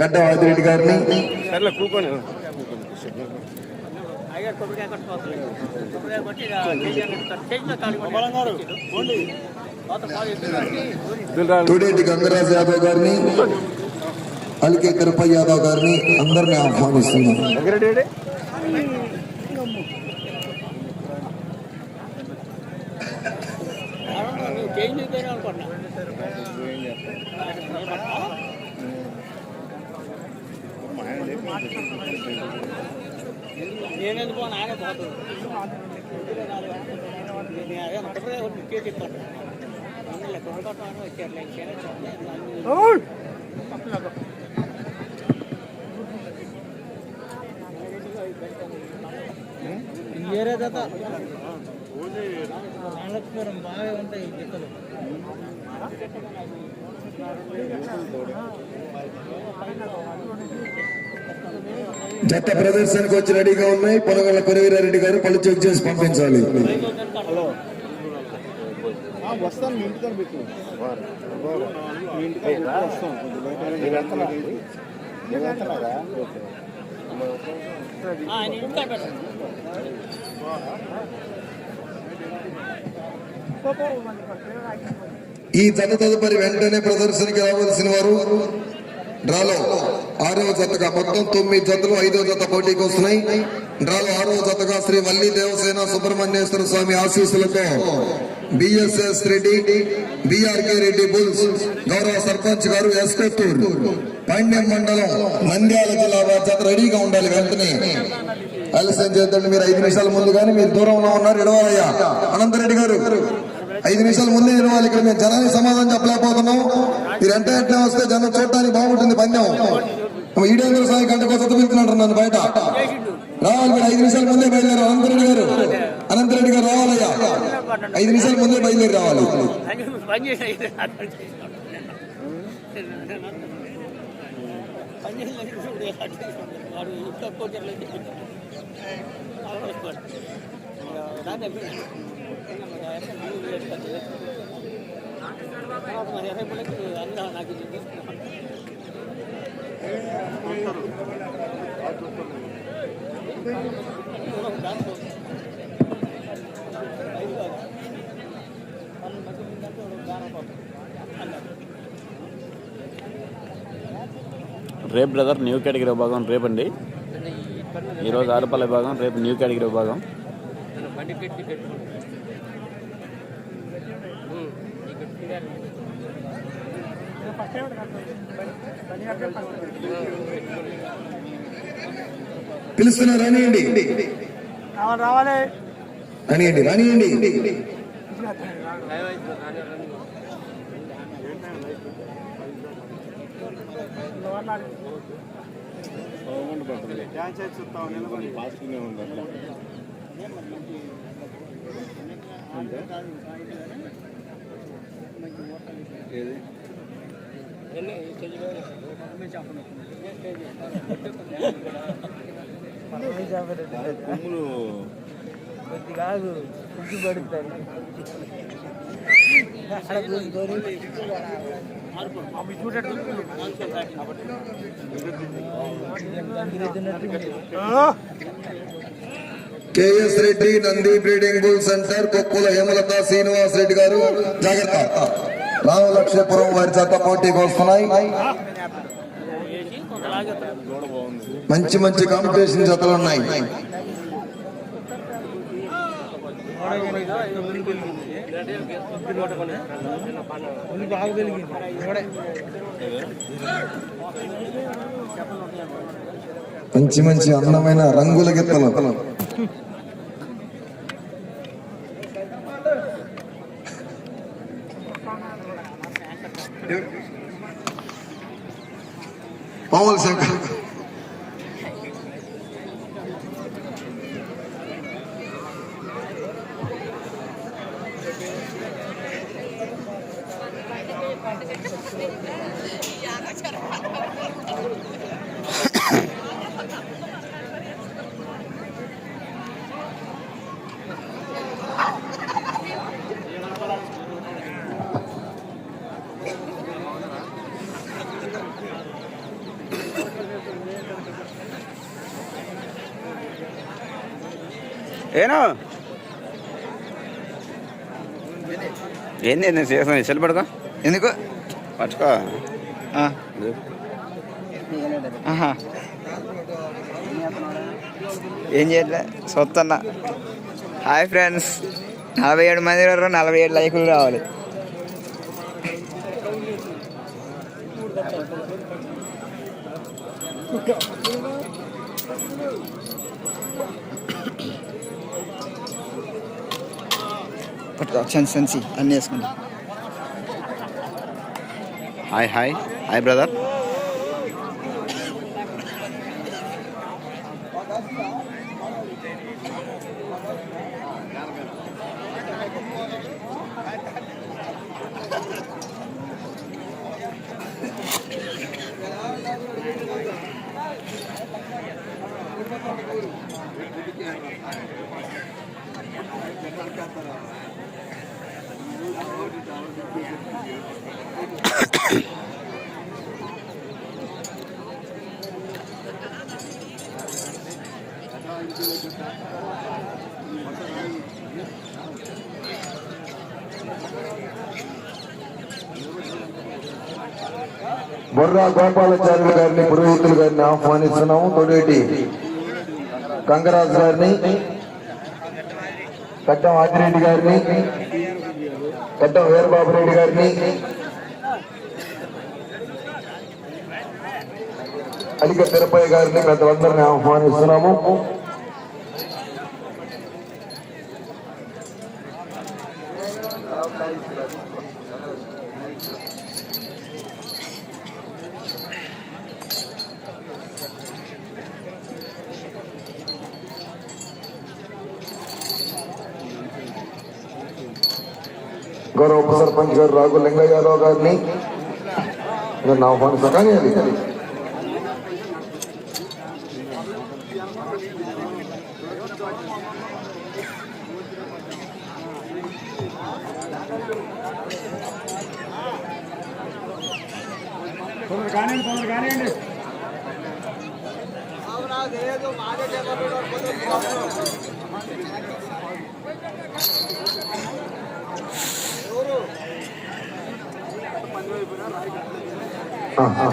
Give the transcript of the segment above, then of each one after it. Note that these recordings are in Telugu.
గడ్డ ఆదిరెడ్డి గారిని. తోడేటి గంగరాజ్ యాదవ్ గారిని అలికే కరుపయ్య యాదవ్ గారిని అందరిని ఆహ్వానిస్తున్నాం. అనుకున్నా నేనెందుకు పోను ఆయన నేను అదే కొబ్బరికాయ వచ్చారు ఏరే జత బాగా ఉంటాయి జతలు చెత్త ప్రదర్శనకు వచ్చి రెడీగా ఉన్నాయి. పొలగల కొరవీరారెడ్డి గారు పళ్ళు చెక్ చేసి పంపించాలి. ఈ తన తదుపరి వెంటనే ప్రదర్శనకి రావాల్సిన వారు డ్రాలో ఆరో జతగా మొత్తం తొమ్మిది జతలు ఐదో జత పోటీకి వస్తున్నాయి. డ్రాలో ఆరో జతగా శ్రీ వల్లి దేవసేన సుబ్రహ్మణ్యేశ్వర స్వామి ఆశీస్సులతో BSS Reddy BRK Reddy bulls గౌరవ సర్పంచ్ గారు ఎస్కొత్తూర్ పాండ్యం మండలం నంద్యాల జిల్లా వారి జత రెడీగా ఉండాలి వెంటనే. ఆలస్యం చేద్దండి మీరు ఐదు నిమిషాల ముందు కానీ మీరు దూరంలో ఉన్నారు ఇడవాలయ్యా. అనంతరెడ్డి గారు ఐదు నిమిషాల ముందే ఇరవాలి ఇక్కడ మేము జనానికి సమాధానం చెప్పలేకపోతున్నాం. మీరు ఎంత ఎట్లా వస్తే జనం చూడటానికి బాగుంటుంది పందెం. ఈడేంద్ర సాయి గంట కోసం వెళ్తున్నాడు నన్ను బయట. రావాలి మీరు ఐదు నిమిషాల ముందే బయలుదేరు. అనంతరెడ్డి గారు అనంతరెడ్డి గారు రావాలయ్యా. ఐదు నిమిషాల ముందే బయలుదేరి రావాలి. పని నాకు ఇది రేపు బ్రదర్ న్యూ కేటగిరీ విభాగం రేపండి. ఈరోజు ఆరుపల్లి విభాగం రేపు న్యూ కేటగిరీ విభాగం. పిలుస్తున్నారు రానియండి. రావాలి. రానియండి రానియండి. ఏది? కొమ్ములు కాదు పడుతుంది KS Reddy Nandi breeding bull centre Koppula Hemalatha Srinivas Reddy గారు. జాగ్రత్త. రామలక్ష్మీపురం వారి చేత పోటీకి వస్తున్నాయి మంచి మంచి కాంపిటీషన్ జతలు ఉన్నాయి. మంచి మంచి అందమైన రంగుల గిత్తలు. పావుల శంకర్ ఏను? ఏంది నేను చేస్తాను సెల్ పడుకో ఎందుకు? పట్టుకో. ఏం చేయట్లే? సొత్తన్న హాయ్ ఫ్రెండ్స్. నలభై ఏడు మంది నలభై ఏడు లైకులు రావాలి. పట్టుకో సెన్సి సెన్సి అన్నీ వేసుకుంటా hi hi. Hi brother. Gracias. Borra Gopalacharyulu గారిని పురోహితులు గారిని ఆహ్వానిస్తున్నాము. తొడేటి గంగరాజు గారిని కట్టం ఆదిరెడ్డి గారిని కట్టం వీరబాబు రెడ్డి గారిని. అలిక తిరుపతి గారిని పెద్దలందరినీ ఆహ్వానిస్తున్నాము గౌరవ ఉప సర్పంచ్ గారు రాఘు లింగయ్యారావు గారిని నన్ను ఆహ్వానిస్తాను కానీ అది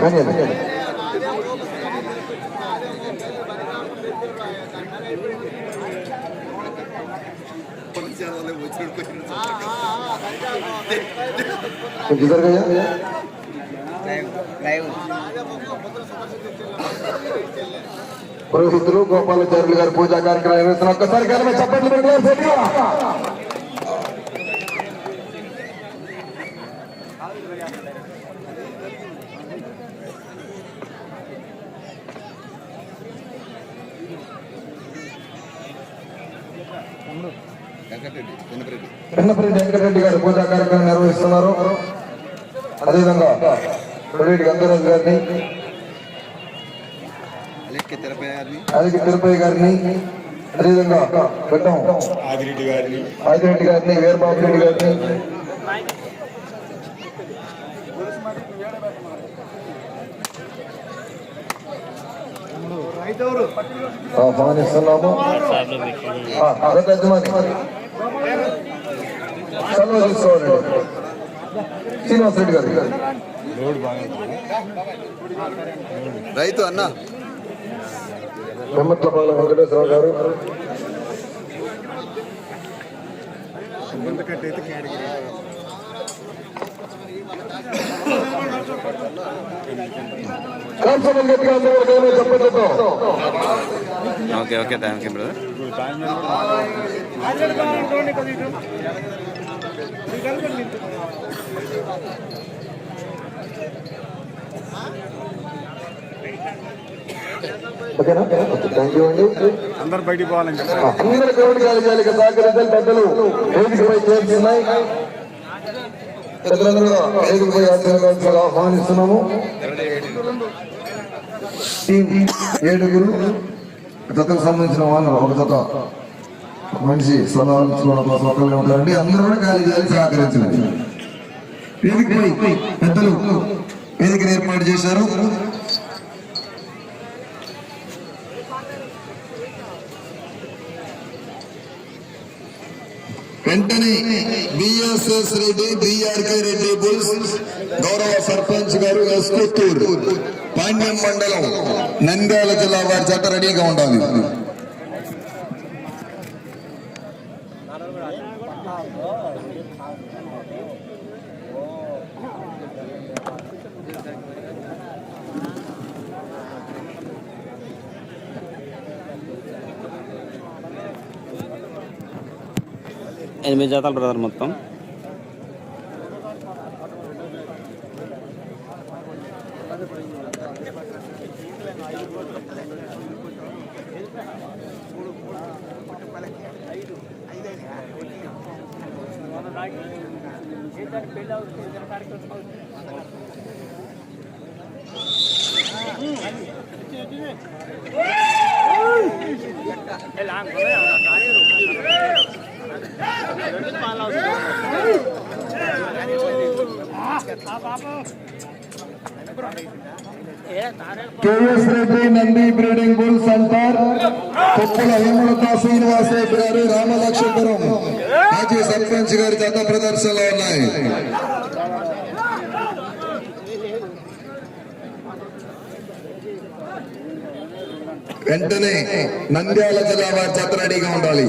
కానీ అది కొంచెం జరగయ్యా పురోహితులు గోపాలాచార్యులు గారు పూజా కార్యక్రమం నిర్వహిస్తున్న ఒక్కసారి కానీ చప్పట్లు వెన్నపరెడ్డి వెంకటరెడ్డి గారు పూజా కార్యక్రమం నిర్వహిస్తున్నారు. అదేవిధంగా రెడ్డి గంగరాజు గారిని అదికి తిరుపతి గారిని అదేవిధంగా పెట్టం ఆదిరెడ్డి గారిని ఆదిరెడ్డి గారిని వీరబాబు రెడ్డి గారిని ఆహ్వానిస్తున్నాము సెలవు తీసుకోవాలండి శ్రీనివాస్ రెడ్డి గారు. రైతు అన్న Vemmatlapala Venkateswara garu okay okay thank you brother ఓకేనా? థ్యాంక్ యూ అండి. అందరు బయటికి పోవాలని సహకరించాలి పెద్దలు వేదికపై చేరుతున్నాయి పెద్దలందరూ వేదికపై ఆశీర్వాదాలు ఆహ్వానిస్తున్నాము. ఏడుగురు జతకు సంబంధించిన వాళ్ళు ఒక జత. మనిషి సలహాలు ఇచ్చుకోవడం కోసం ఒకళ్ళే ఉంటారండి అందరూ కూడా ఖాళీ చేయాలి సహకరించండి పెద్దలు వేదికను ఏర్పాటు చేశారు. వెంటనే BSS Reddy BRK Reddy bulls గౌరవ సర్పంచ్ గారు ఎస్కొత్తూరు పాండ్యం మండలం నంద్యాల జిల్లా వారి చట్ట రెడీగా ఉండాలి. ఎనిమిది జాతాలు బ్రదర్ మొత్తం KS Reddy Nandi breeding bull centre Koppula Hemalatha Srinivas Reddy garu Ramalakshmipuram మాజీ సర్పంచ్ గారి చేత ప్రదర్శనలో ఉన్నాయి. వెంటనే నంద్యాల జిల్లా వారి చేత రెడీగా ఉండాలి.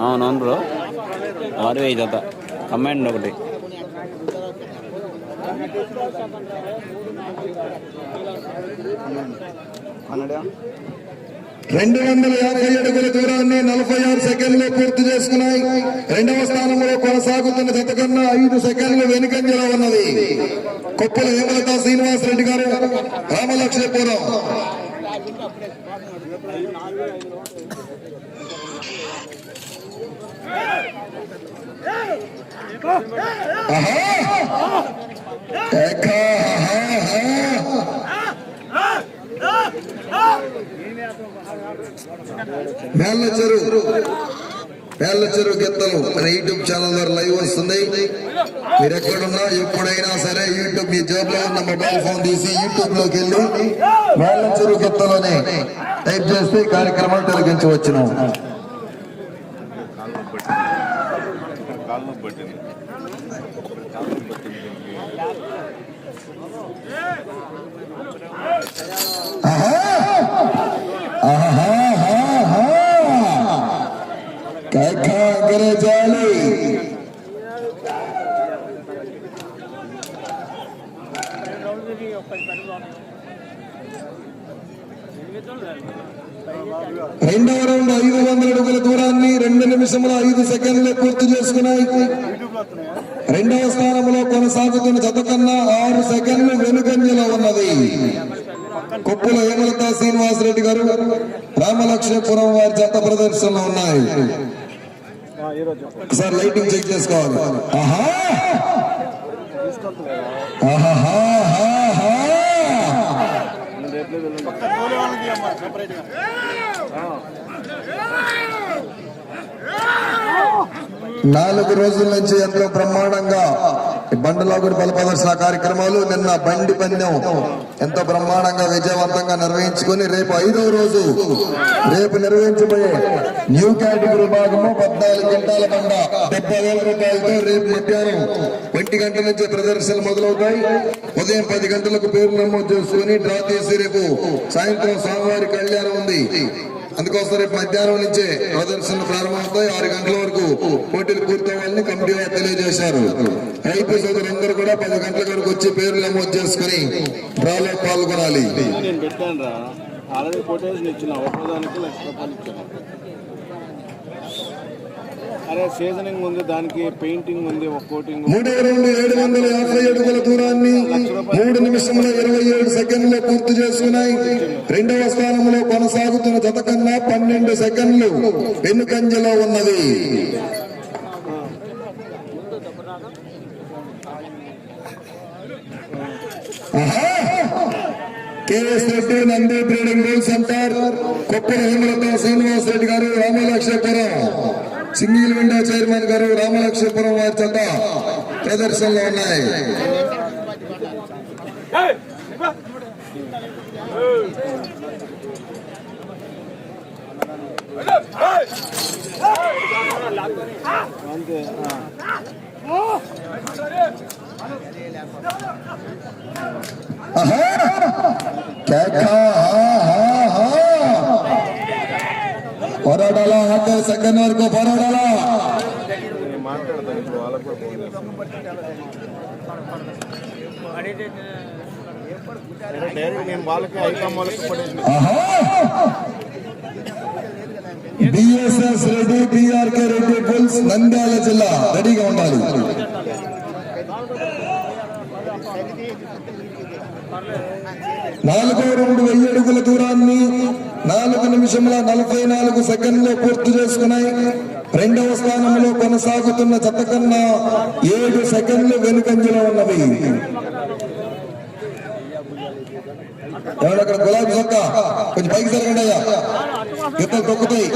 అవునవును బ్రో. ఆరు వెయ్యి జత. కమాండ్ ఒకటి. రెండు వందల యాభై అడుగుల దూరాన్ని నలభై ఆరు సెకండ్లు పూర్తి చేసుకున్నాయి. రెండవ స్థానంలో కొనసాగుతున్న జత కన్నా ఐదు సెకండ్లు వెనుకంజలో ఉన్నది. కొప్పుల హేమలత శ్రీనివాస్ రెడ్డి గారు రామలక్ష్మీపురం ఆహా! ఏకా, ఆహా, ఆహా. మేళ్ళ చెరువు మేళ్ళ చెరువు మన యూట్యూబ్ ఛానల్ ద్వారా లైవ్ వస్తుంది మీరు ఎక్కడున్నా ఎప్పుడైనా సరే యూట్యూబ్ మీ జేబులో ఉన్న మొబైల్ ఫోన్ తీసి యూట్యూబ్లోకి వెళ్ళి మేళ్ళ చెరువు గిత్తలని టైప్ చేస్తే కార్యక్రమాలు తొలగించవచ్చును. కాళ్ళు పట్టింది. జాలి రెండవ రౌండ్ ఐదు వందల అడుగుల దూరాన్ని నిమిషముల ఐదు సెకండ్లు పూర్తి చేసుకున్నాయి. రెండవ స్థానంలో కొనసాగుతున్న జత కన్నా ఆరు సెకండ్లు వెనుకంజలో ఉన్నది. కొప్పుల హేమలత శ్రీనివాసరెడ్డి గారు రామలక్ష్మీపురం వారి జత ప్రదర్శనలో ఉన్నాయి. ఒకసారి లైటింగ్ చెక్ చేసుకోవాలి. ఆహా! ఆహా! నాలుగు రోజుల నుంచి ఎంతో బ్రహ్మాండంగా బండలాగుడి బల ప్రదర్శన కార్యక్రమాలు నిన్న బండి పందెం ఎంతో బ్రహ్మాండంగా విజయవంతంగా నిర్వహించుకుని రేపు ఐదవ రోజు రేపు నిర్వహించబోయే న్యూ కేటగిరీ భాగము పద్నాలుగు గంటల బండ డెబ్బై వేల రూపాయలతో రేపు మధ్యాహ్నం ఒంటి గంటల నుంచి ప్రదర్శనలు మొదలవుతాయి. ఉదయం పది గంటలకు పేరు నమోదు చేసుకుని డ్రా తీసి రేపు సాయంత్రం స్వామివారి కళ్యాణం ఉంది. అందుకోసం రేపు మధ్యాహ్నం నుంచే ప్రదర్శనలు ప్రారంభమవుతాయి. ఆరు గంటల వరకు పోటీలు పూర్తవ్వాలని కమిటీ వారు తెలియజేశారు. రైతు సోదరులందరూ కూడా పది గంటల వరకు వచ్చి పేర్లు నమోదు చేసుకుని డ్రాలో పాల్గొనాలి. అరే సీజనింగ్ ఉంది దానికి పెయింటింగ్ ఉంది ఒక కోటింగ్ మూడవ రౌండ్ ఏడు వందల యాభై అడుగుల దూరాన్ని మూడు నిమిషముల ఇరవై ఏడు సెకండ్లు పూర్తి చేసుకున్నాయి. రెండవ స్థానంలో కొనసాగుతున్న జత కన్నా పన్నెండు సెకండ్లు వెనుకంజలో ఉన్నది! KS Reddy Nandi breeding bull centre Koppala Hemalatha Srinivas Reddy garu Ramalakshmapuram. Single window chairman గారు రామలక్ష్మీపురం వారి చేత ప్రదర్శనలో ఉన్నాయి. అంతే ఆ. ఆహా! కేక, హా, హా, హా. పోరాడాలా ఆఖరి సెకండ్ వరకు పోరాడాలా నేను మాట్లాడతాను ఇప్పుడు వాళ్ళకు కూడా ఫోన్ చేస్తాను అడిగితే సరే, డైరెక్ట్ నేను వాళ్ళకి ఐకామ్ సెకండ్ వరకు పోరాడాలా BSS Reddy BRK Reddy bulls Nandyal జిల్లా రెడీగా ఉండాలి. నాలుగో రెండు వెయ్యి అడుగుల దూరాన్ని నాలుగు నిమిషముల నలభై నాలుగు సెకండ్లు పూర్తి చేసుకున్నాయి. రెండవ స్థానంలో కొనసాగుతున్న జత కన్నా ఏడు సెకండ్లు వెనుకంజలో ఉన్నవి. ఎవరక్కడ గులాబీ చొక్క? కొంచెం పైకి జరగండి అయ్యా. గిత్తలు తొక్కుతాయి.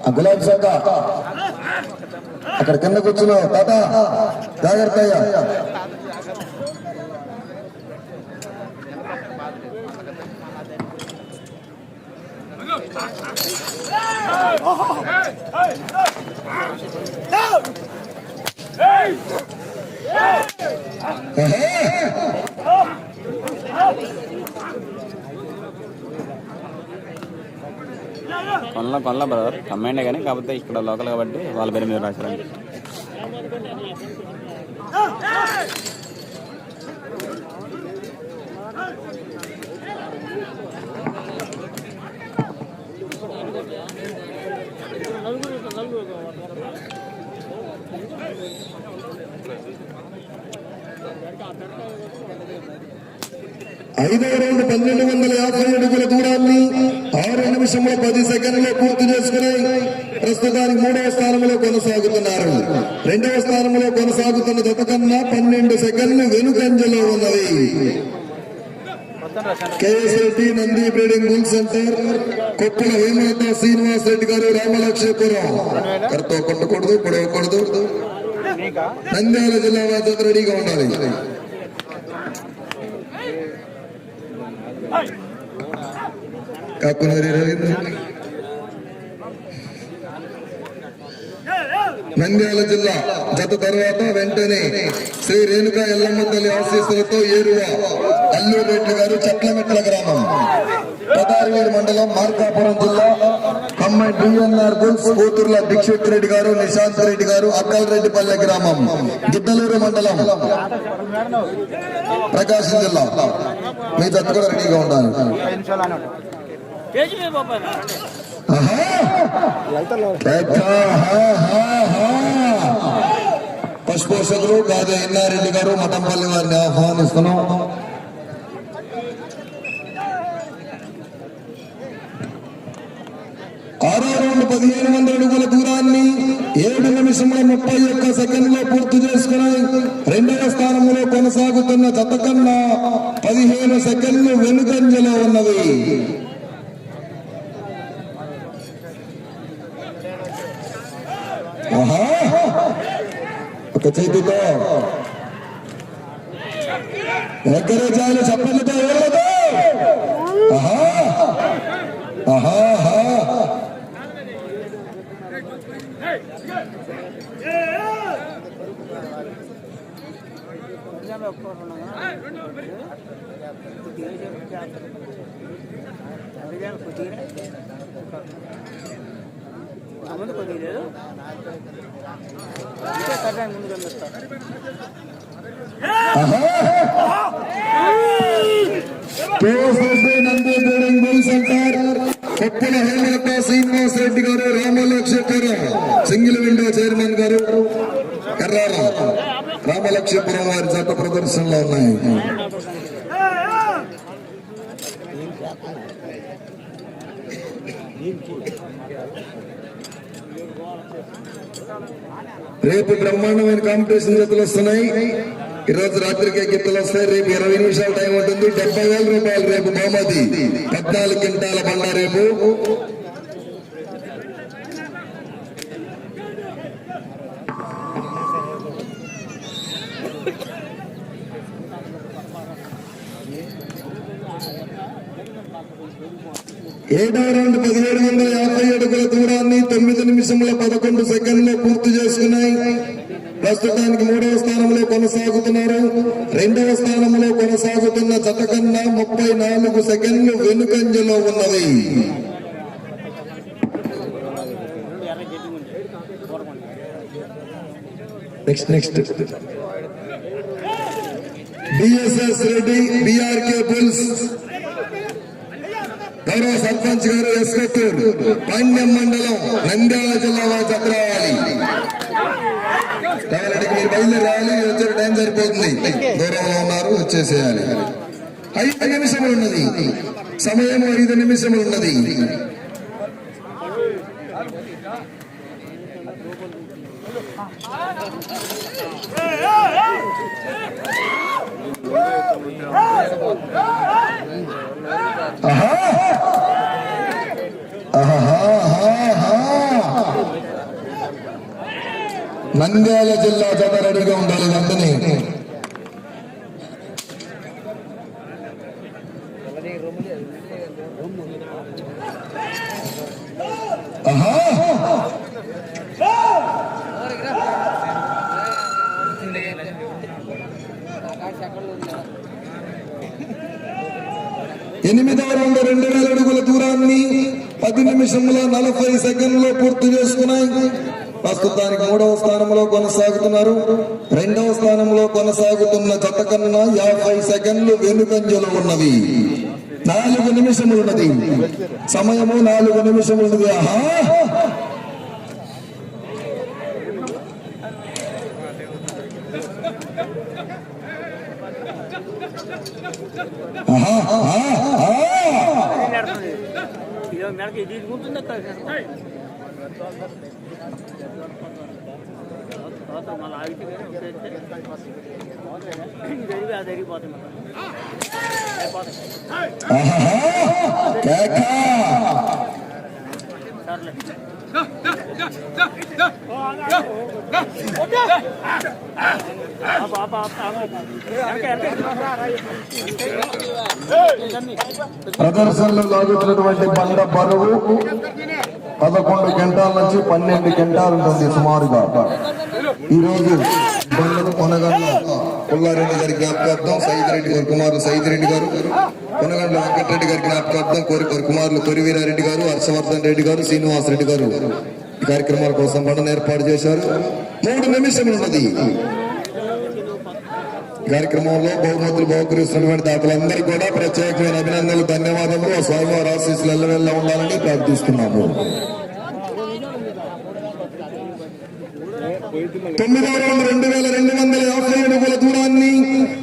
ఆ గులాబీ చొక్క. అక్కడ కింద కూర్చున్నావు. తాత జాగ్రత్త అయ్యా. కొనలా కొనలా బ్రదర్ కమ్మాండే కానీ కాకపోతే ఇక్కడ లోకల్ కాబట్టి వాళ్ళ పేరు మీద రాశారండి. ఐదో రౌండ్ పన్నెండు వందల యాభై అడుగుల దూరాన్ని ఆరు నిమిషంలో పది సెకండ్లో పూర్తి చేసుకుని ప్రస్తుతానికి మూడవ స్థానంలో కొనసాగుతున్నారు. రెండవ స్థానంలో కొనసాగుతున్న జత పన్నెండు సెకండ్లు వెనుకంజలో ఉన్నది. KS Nandi breeding bull centre Koppula Hemalatha Srinivas Reddy garu Ramalakshmipuram. కర్తో కొట్టకూడదు పొడవకూడదు. నంద్యాల జిల్లా వారి రెడీగా ఉండాలి. కాకునూరి రవీంద్ర నంద్యాల జిల్లా జత తర్వాత వెంటనే శ్రీ రేణుకా ఎల్లమ్మ తల్లి ఆశీస్సులతో ఏరువ అల్లూరు గారు చెట్లమెట్ల గ్రామం. పదారివేడు మండలం మార్కాపురం జిల్లా అమ్మాయి డిఎన్ఆర్ బుల్స్ కూతుర్ల దీక్షిత్ రెడ్డి గారు నిశాంత్ రెడ్డి గారు అక్కలరెడ్డిపల్లె గ్రామం గిద్దలూరు మండలం ప్రకాశం జిల్లా. మీ జత కూడా రెడీగా ఉండాలి. పశుపోషకులు కాదు ఎన్నారెడ్డి గారు మఠంపల్లి వారిని ఆహ్వానిస్తున్నాం. ఆరు రౌండ్ పదిహేను వందల అడుగుల దూరాన్ని ఏడు నిమిషంలో ముప్పై ఒక్క సెకండ్లో పూర్తి చేసుకుని రెండవ స్థానంలో కొనసాగుతున్న జత కన్నా పదిహేను సెకండ్లు వెనుకంజలో ఉన్నది ఒక చేతితో. ఎక్కడే చాలు చప్పట్లతో ఆహా! ఆహా! ముందు కొద్దిగా లేదు ఇంకా కట్టాను ముందు కనిపిస్తాను Nandi breeding centre Hemalatha Srinivas Reddy garu Ramalakshmi single window chairman గారు కర్రారం రామలక్ష్మపురం వారి జత ప్రదర్శనలో ఉన్నాయి. రేపు బ్రహ్మాండమైన కాంపిటీషన్ జతలు వస్తున్నాయి. ఈ రోజు రాత్రికి గిత్తలు వస్తాయి. రేపు ఇరవై నిమిషాల టైం ఉంటుంది. డెబ్బై వేల రూపాయలు రేపు బహుమతి. పద్నాలుగు క్వింటాల బండ రేపు. ఏడో రెండు పదిహేడు వందల యాభై అడుగుల దూరాన్ని తొమ్మిది నిమిషముల పదకొండు సెకండ్లు పూర్తి చేసుకున్నాయి. ప్రస్తుతానికి మూడవ స్థానంలో కొనసాగుతున్నారు. రెండవ స్థానంలో కొనసాగుతున్న చట్టకన్నా ముప్పై నాలుగు సెకండ్లు వెనుకంజలో ఉన్నది next next. BSS Reddy BRK bulls. గౌరవ సర్పంచ్ గారు ఎస్కత్తూర్ పాండ్యం మండలం నంద్యాల జిల్లా వారి జత రావాలి మీరు బయలుదేరాలి వచ్చే టైం సరిపోతుంది. దూరంలో ఉన్నారు వచ్చేసేయాలి. ఐదు నిమిషములు ఉన్నది. సమయం ఐదు నిమిషములు ఉన్నది. ఆహా నంద్యాల జిల్లా జనరడిగా ఉండాలి అందరినీ ఆహా. ఎనిమిదవ రౌండ్ రెండు వేల అడుగుల దూరాన్ని పది నిమిషముల నలభై సెకండ్లో పూర్తి చేసుకున్నాయి ప్రస్తుతానికి మూడవ స్థానంలో కొనసాగుతున్నారు రెండవ స్థానంలో కొనసాగుతున్న జత కన్నా యాభై సెకండ్లు వెనుకంజలు ఉన్నవి. నాలుగు నిమిషములున్నది సమయము నాలుగు నిమిషములు ఆహా! ఆహా ఆహా ఆహా ఇదో మెడకి తీసుకుంటుంది తర్వాత మళ్ళీ ఆగితే జరిగి అది జరిగిపోతుంది సర్లే. ప్రదర్శనలో లాగుతున్నటువంటి బండ బరువు పదకొండు గంటల నుంచి పన్నెండు గంటలు ఉంటుంది సుమారుగా. ఈరోజు బండలు కొనగండ్ల పుల్లారెడ్డి గారి జ్ఞాపకార్థం సైదిరెడ్డి గారు కుమారులు సైదిరెడ్డి గారు కొనగండ్ల వెంకటరెడ్డి గారి జ్ఞాపకార్థం కోరి కోరి కుమారులు కొరివీరారెడ్డి గారు హర్షవర్ధన్ రెడ్డి గారు శ్రీనివాస్ రెడ్డి గారు ఈ కార్యక్రమాల కోసం బండను ఏర్పాటు చేశారు. మూడు నిమిషములు ఉన్నది. కార్యక్రమంలో బహుమతులు బహుకరిస్తున్నటువంటి దాతలందరికీ కూడా ప్రత్యేకమైన అభినందనలు ధన్యవాదములు. స్వామివారి ఆశీస్సులు ఎల్లవెల్లా ఉండాలని ప్రార్థిస్తున్నాము. తొమ్మిదవ రౌండ్ రెండు వేల రెండు వందల యాభై అడుగుల దూరాన్ని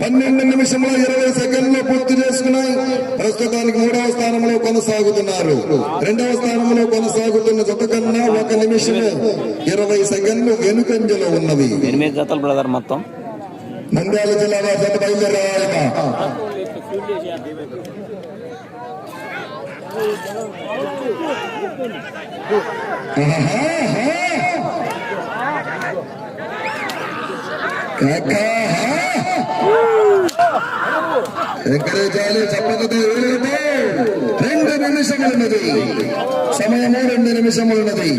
పన్నెండు నిమిషంలో ఇరవై సెకండ్లు పూర్తి చేసుకున్నాయి ప్రస్తుతానికి మూడవ స్థానంలో కొనసాగుతున్నారు. రెండవ స్థానంలో కొనసాగుతున్న జత కన్నా ఒక నిమిషం ఇరవై సెకండ్లు వెనుకంజలో ఉన్నవి. ఎనిమిది జతలు బ్రదర్ మొత్తం. నంద్యాల జిల్లా జత ఎంకరేజాలి చెప్పకతో ఏలేదు రెండు నిమిషములున్నది. సమయము రెండు నిమిషములున్నది.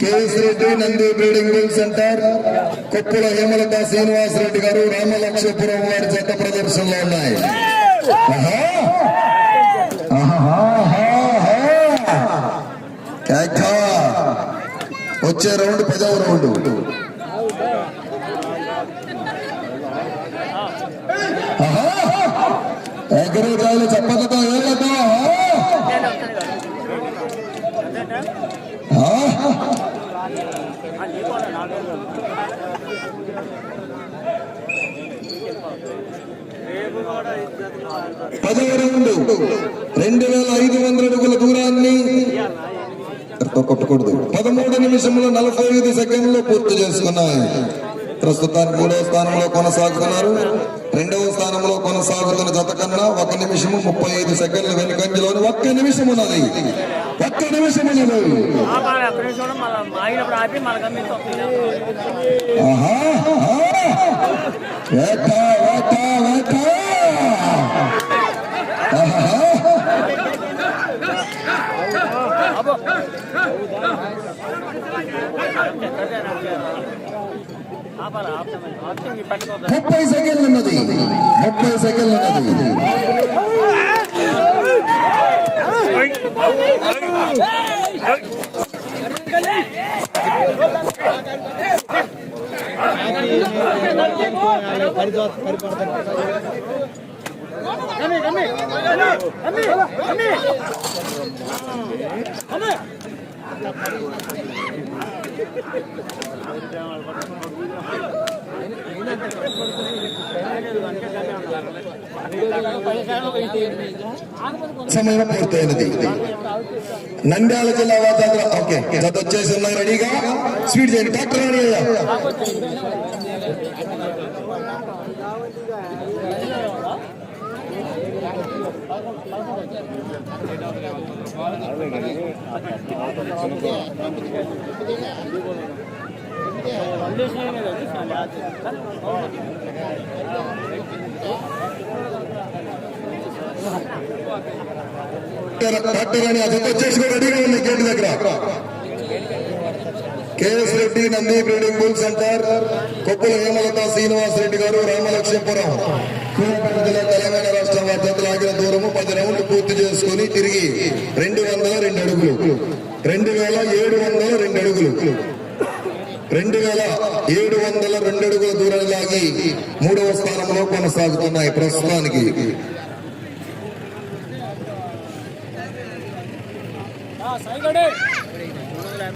KS Reddy Nandi breeding bull centre Koppula Hemalatha Srinivas Reddy garu Ramalakshmapuram వారి జత ప్రదర్శనలో ఉన్నాయి. ఆహా! ఆహా! వచ్చే రౌండ్ పదవ రౌండ్. ఆహా! ఎగరేజాలు చెప్పకతో ఏళ్ళతో పదవ రౌండ్. రెండు వేల ఐదు వందల అడుగుల దూరాన్ని తో కొట్టకూడదు. పదమూడు నిమిషముల నలభై ఐదు సెకండ్లు పూర్తి చేసుకున్నాయి. ప్రస్తుతానికి మూడవ స్థానంలో కొనసాగుతున్నారు. రెండవ స్థానంలో కొనసాగుతున్న జత కన్నా ఒక నిమిషము ముప్పై ఐదు సెకండ్లు వెనుకంజలోని ఒక్క నిమిషం ఉన్నది ఒక్క నిమిషం ఉన్నది ఆహా. ముప్పై సెకండ్లు ఉన్నది. ముప్పై సెకండ్లు ఉన్నది. సమయం పూర్తయినది. నంద్యాల జిల్లా వాతావరణం ఓకే గత వచ్చేసి ఉన్నాయి రెడీగా. స్వీట్ చేయండి. డాక్టర్ రెడీ అయ్యా. డాక్టర్ అని వచ్చేసి రెడీగా ఉంది గేట్ దగ్గర. KS Reddy Nandi breeding bull centre Koppula Hemalatha Srinivas Reddy garu Ramalakshmipuram. Suryapet Telangana రాష్ట్రం వారి జతలు ఆగిన దూరము పది రౌండ్లు పూర్తి చేసుకుని తిరిగి రెండు వందల రెండు అడుగులు రెండు వేల ఏడు వందల రెండు అడుగులు రెండు వేల ఏడు వందల రెండు అడుగుల దూరం లాగి మూడవ స్థానంలో కొనసాగుతున్నాయి ప్రస్తుతానికి సైగడే.